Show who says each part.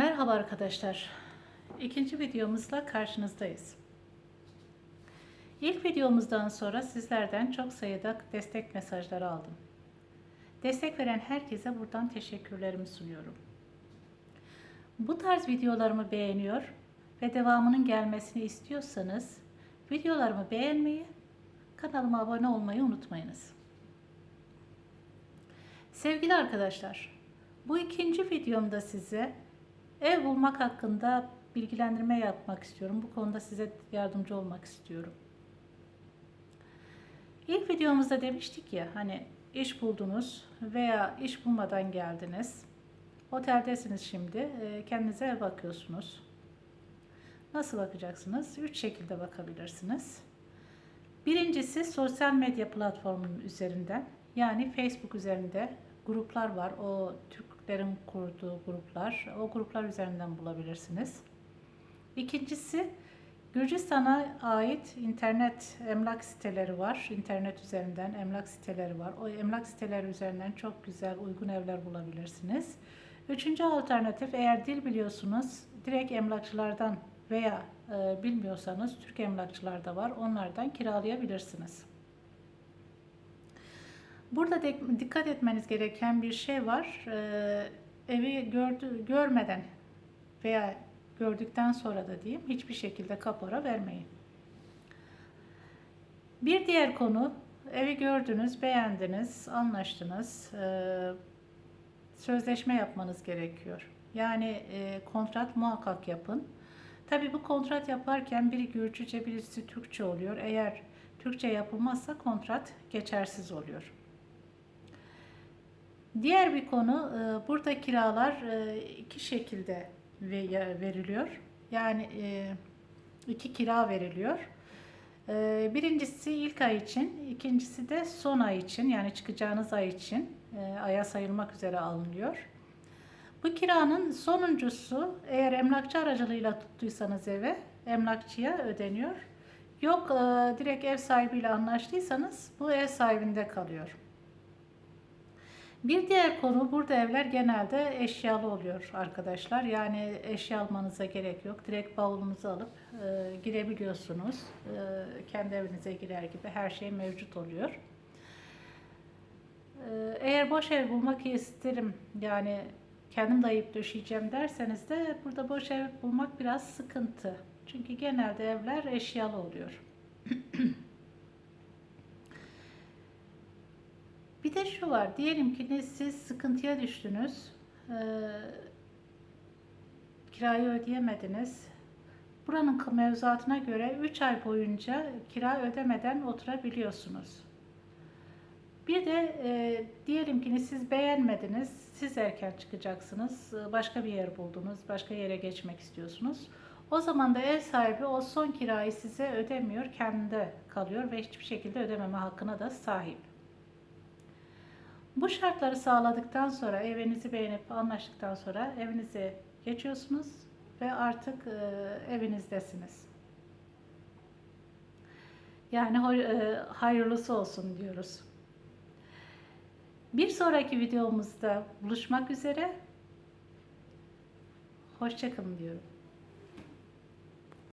Speaker 1: Merhaba arkadaşlar. İkinci videomuzla karşınızdayız. İlk videomuzdan sonra sizlerden çok sayıda destek mesajları aldım. Destek veren herkese buradan teşekkürlerimi sunuyorum. Bu tarz videolarımı beğeniyor ve devamının gelmesini istiyorsanız videolarımı beğenmeyi, kanalıma abone olmayı unutmayınız. Sevgili arkadaşlar, bu ikinci videomda size ev bulmak hakkında bilgilendirme yapmak istiyorum. Bu konuda size yardımcı olmak istiyorum. İlk videomuzda demiştik ya hani iş buldunuz veya iş bulmadan geldiniz. Oteldesiniz şimdi. e, Kendinize ev bakıyorsunuz. Nasıl bakacaksınız? Üç şekilde bakabilirsiniz. Birincisi sosyal medya platformunun üzerinden yani Facebook üzerinde gruplar var. O Türklerin kurduğu gruplar. O gruplar üzerinden bulabilirsiniz. İkincisi Gürcistan'a ait internet emlak siteleri var. İnternet üzerinden emlak siteleri var. O emlak siteleri üzerinden çok güzel uygun evler bulabilirsiniz. Üçüncü alternatif eğer dil biliyorsunuz direkt emlakçılardan veya e, bilmiyorsanız Türk emlakçılar da var. Onlardan kiralayabilirsiniz. Burada de, dikkat etmeniz gereken bir şey var. Ee, evi gördü, görmeden veya gördükten sonra da diyeyim hiçbir şekilde kapora vermeyin. Bir diğer konu evi gördünüz, beğendiniz, anlaştınız. Ee, sözleşme yapmanız gerekiyor. Yani e, kontrat muhakkak yapın. Tabi bu kontrat yaparken biri Gürcüce birisi Türkçe oluyor. Eğer Türkçe yapılmazsa kontrat geçersiz oluyor. Diğer bir konu e, burada kiralar e, iki şekilde ve- veriliyor. Yani e, iki kira veriliyor. Birincisi ilk ay için, ikincisi de son ay için yani çıkacağınız ay için aya sayılmak üzere alınıyor. Bu kiranın sonuncusu eğer emlakçı aracılığıyla tuttuysanız eve emlakçıya ödeniyor. Yok direkt ev sahibiyle anlaştıysanız bu ev sahibinde kalıyor. Bir diğer konu burada evler genelde eşyalı oluyor arkadaşlar. Yani eşya almanıza gerek yok. Direkt bavulunuzu alıp e, girebiliyorsunuz. E, kendi evinize girer gibi her şey mevcut oluyor. E, eğer boş ev bulmak isterim yani kendim dayayıp döşeyeceğim derseniz de burada boş ev bulmak biraz sıkıntı. Çünkü genelde evler eşyalı oluyor. Var. Diyelim ki siz sıkıntıya düştünüz. Ee, kirayı ödeyemediniz. Buranın mevzuatına göre 3 ay boyunca kira ödemeden oturabiliyorsunuz. Bir de e, diyelim ki siz beğenmediniz, siz erken çıkacaksınız, e, başka bir yer buldunuz, başka yere geçmek istiyorsunuz. O zaman da ev sahibi o son kirayı size ödemiyor, kendinde kalıyor ve hiçbir şekilde ödememe hakkına da sahip. Bu şartları sağladıktan sonra evinizi beğenip anlaştıktan sonra evinize geçiyorsunuz ve artık e, evinizdesiniz. Yani e, hayırlısı olsun diyoruz. Bir sonraki videomuzda buluşmak üzere. Hoşçakalın diyorum.